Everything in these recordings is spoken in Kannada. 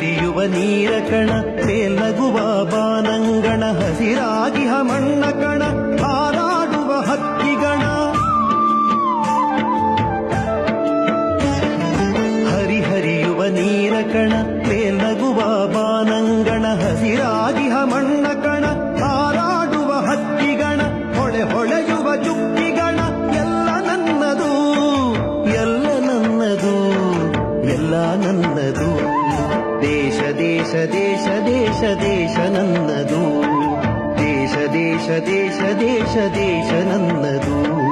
ಹರಿಹರಿಯುವ ನೀರ ಕಣ ಮೇಲಗುವ ಬಾನಂಗಣ ಹಸಿರಾಗಿ ಮಣ್ಣ ಕಣ, ಹಾರಾಡುವ ಹಕ್ಕಿಗಣ. ಹರಿಹರಿಯುವ ನೀರ ಕಣ ಮೇಲಗುವ ಬಾನಂಗಣ ಹಸಿರಾಗಿ ಮಣ್ಣ देश देश देश देश नन्ददू देश देश देश देश देश नन्ददू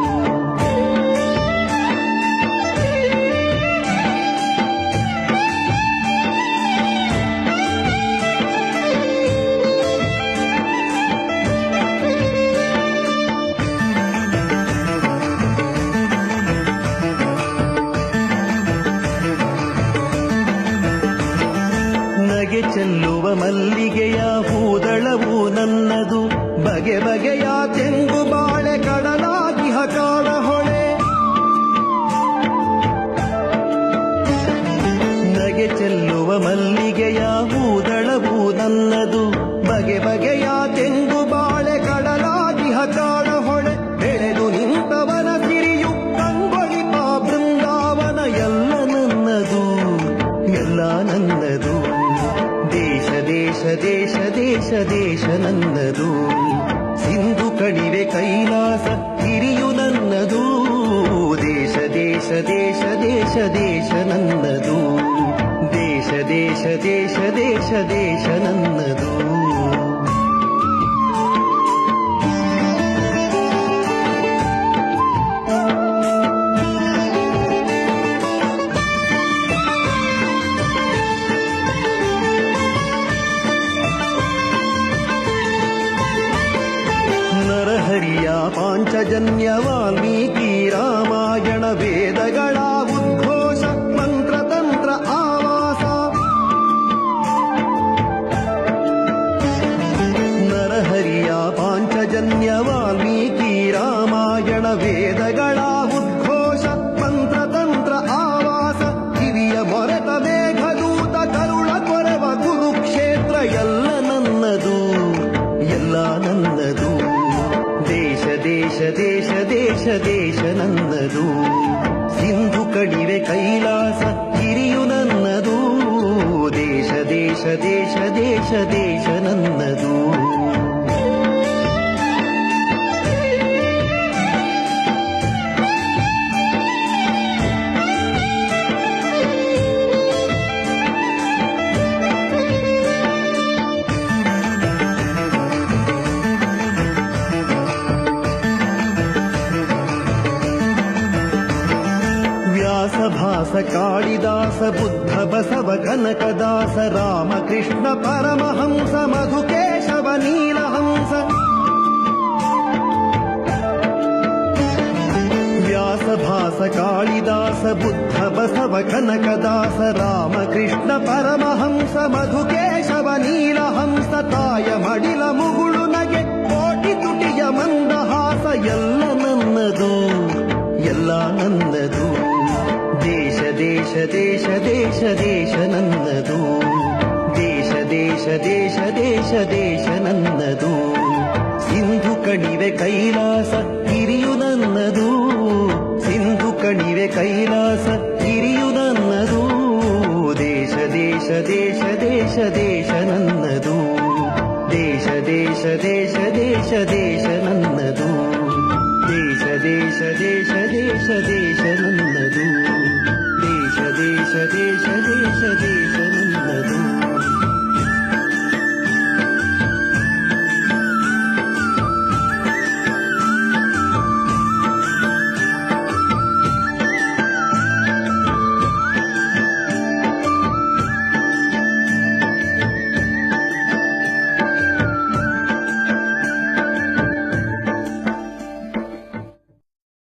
ನಗೆ ಚೆಲ್ಲುವ ಮಲ್ಲಿಗೆಯ ಹೂದಳವು ನನ್ನದು. ಬಗೆ ಬಗೆಯ ತೆಂಗು ಬಾಳೆ ಕಡಲಾಗಿ ಹಕಾಡ ಹೊಳೆ. ನಗೆ ಚೆಲ್ಲುವ ಮಲ್ಲಿಗೆಯ ಹೂದಳವು ನನ್ನದು. ಬಗೆ ಬಗೆಯ ನನ್ನದು ಸಿಂಧು ಕಣಿವೆ ಕೈಲಾಸ ಹಿರಿಯು ನನ್ನದು. ದೇಶ ದೇಶ ದೇಶ ದೇಶ ದೇಶ ನನ್ನದು ದೇಶ ದೇಶ ದೇಶ ದೇಶ ದೇಶ ನನ್ನದು ನರಹರಿಯ ಪಾಂಚಜನ್ಯ ವಾಲ್ಮೀಕಿ ರಾಮಾಯಣ ವೇದಗಳ ಉದ್ಘೋಷ ಮಂತ್ರತಂತ್ರ ಆವಾಸ. ನರಹರಿಯ ಪಾಂಚಜನ್ಯ ವಾಲ್ಮೀಕಿ ರಾಮಾಯಣ ವೇದಗಳ ಉದ್ಘೋಷ ಮಂತ್ರತಂತ್ರ ಆವಾಸ. ಕಿವಿಯ ಮೊರೆತ ನನ್ನದು. ಸಿಂಧು ಕಣಿವೆ ಕೈಲಾಸ ಗಿರಿಯು ನನ್ನದು. ದೇಶ ದೇಶ ದೇಶ ದೇಶ ದೇಶ ನನ್ನದು. कालिदास बुद्ध बसव कनकदास रामकृष्ण परमहंस मधुकेशव नीलहंस व्यासभास कालिदास बुद्ध बसव कनकदास रामकृष्ण परमहंस मधुकेशव नीलहंस ताय मडिलमु ದೇಶ ದೇಶ ದೇಶ ದೇಶ ನನ್ನದು ದೇಶ ದೇಶ ದೇಶ ದೇಶ ದೇಶ ನನ್ನದು ಸಿಂಧು ಕಣಿವೆ ಕೈಲಾಸ ಗಿರಿಯು ನನ್ನದು ಸಿಂಧು ಕಣಿವೆ ಕೈಲಾಸ ಗಿರಿಯು ನನ್ನದು ದೇಶ ದೇಶ ದೇಶ ದೇಶ ದೇಶ ನನ್ನದು ದೇಶ ದೇಶ ದೇಶ ದೇಶ ದೇಶ ನನ್ನದು ದೇಶ ದೇಶ ದೇಶ ದೇಶ ದೇಶ ನನ್ನದು ದೇಶ ದೇಶ ದೇಶ ದೇಶ ದೇಶ